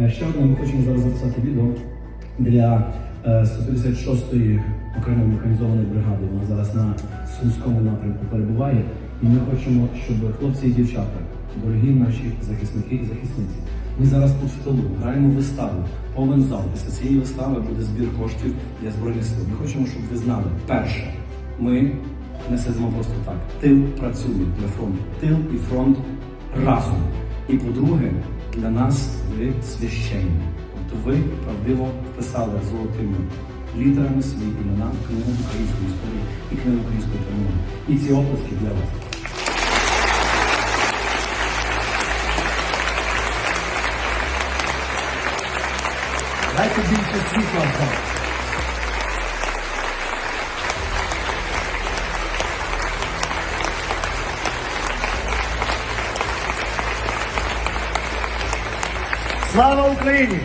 Е, Ще одне ми хочемо зараз записати відео для е, 156-ї окремої механізованої бригади. Вона зараз на Сумському напрямку перебуває. І ми хочемо, щоб хлопці і дівчата, дорогі наші захисники і захисниці, ми зараз тут в тилу граємо виставу, повен зал. Після цієї вистави буде збір коштів для збройних сил. Ми хочемо, щоб ви знали, перше, ми не сидимо просто так. Тил працює для фронту. Тил і фронт разом. І по-друге, для нас ви священні. Тобто ви правдиво вписали золотими літерами свої імена книгу української історії і книгу української перемоги. І ці оплески для вас. Дайте більше світла в зал. Слава Україні!